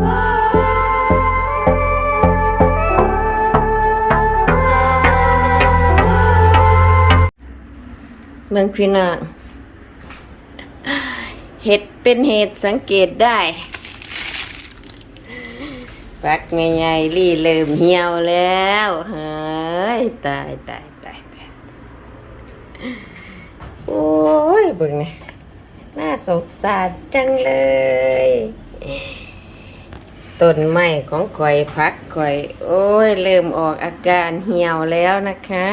เมืองพี่น้องเห็ดเป็นเหตุสังเกตได้ปักใหญ่ๆรี่เริ่มเหี่ยวแล้วเฮ้ยตายตายตายตายโอ้ยเบิ่งนี่น่าสงสารจังเลย ต้นไม้ของข่อยพักข่อย โอ้ย เริ่มออกอาการเหี่ยวแล้วนะคะ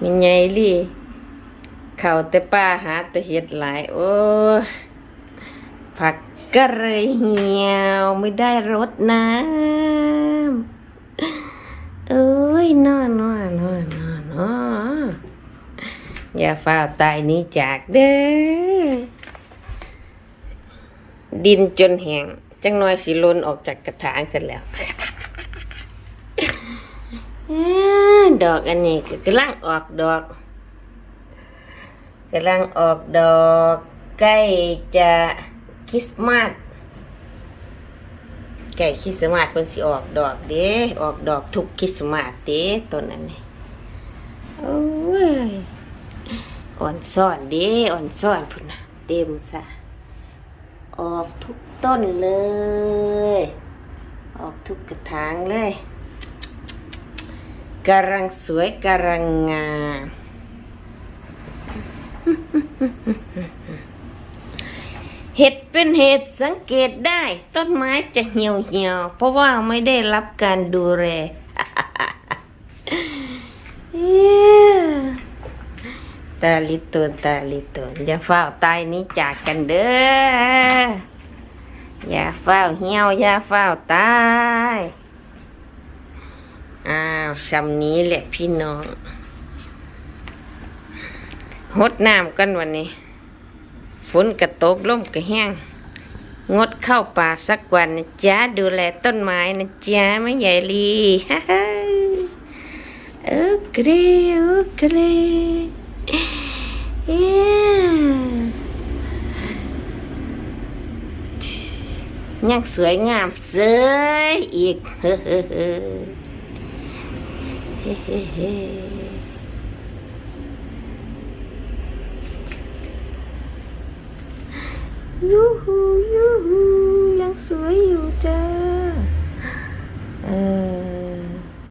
มีไงลี่ เข่าแต่ป้าหาแต่เห็ดหลาย โอ้ผักก็เลยเหี่ยวไม่ได้รดน้ำเอ้ยนอนนอนนอนนอนนออย่าฝ้าตายนี้จากเด้อดินจนแห้ง จังน้อยสิหลนออกจากกระถางเสร็จแล้วดอกอันนี้ก็กำลังออกดอกกำลังออกดอกใกล้จะคริสต์มาสใกล้คริสต์มาสเพิ่นสิออกดอกเด้ออกดอกทุกคริสต์มาสเด้ต้นนั้นนี่โอ้ยอ่อนซ่อนเด้อ่อนซ่อนพุ่นน่ะเต็มซะ ออกทุกต้นเลย ออกทุกกระถางเลยกำลังสวยกำลังงามเห็ดเป็นเห็ดสังเกตได้ ต้นไม้จะเหี่ยวเหี่ยวเพราะว่าไม่ได้รับการดูแล เอี้ย ตาลิตนตาลิตนอย่าเฝ้าตายนี้จากกันเด้ออย่าเฝ้าเหี่ยวอย่าเฝ้าตายอ้าวซำนี้แหละพี่น้องหดน้ำกันวันนี้ ฝนกระตกลมกระแห้ง งดเข้าป่าสักวันนะจ๊ะ ดูแลต้นไม้นะจ๊ะ ไม่ใหญ่ลีฮ่าฮ่าโอเคโอเค ยังสวยงามเสยอีกเฮ้ยู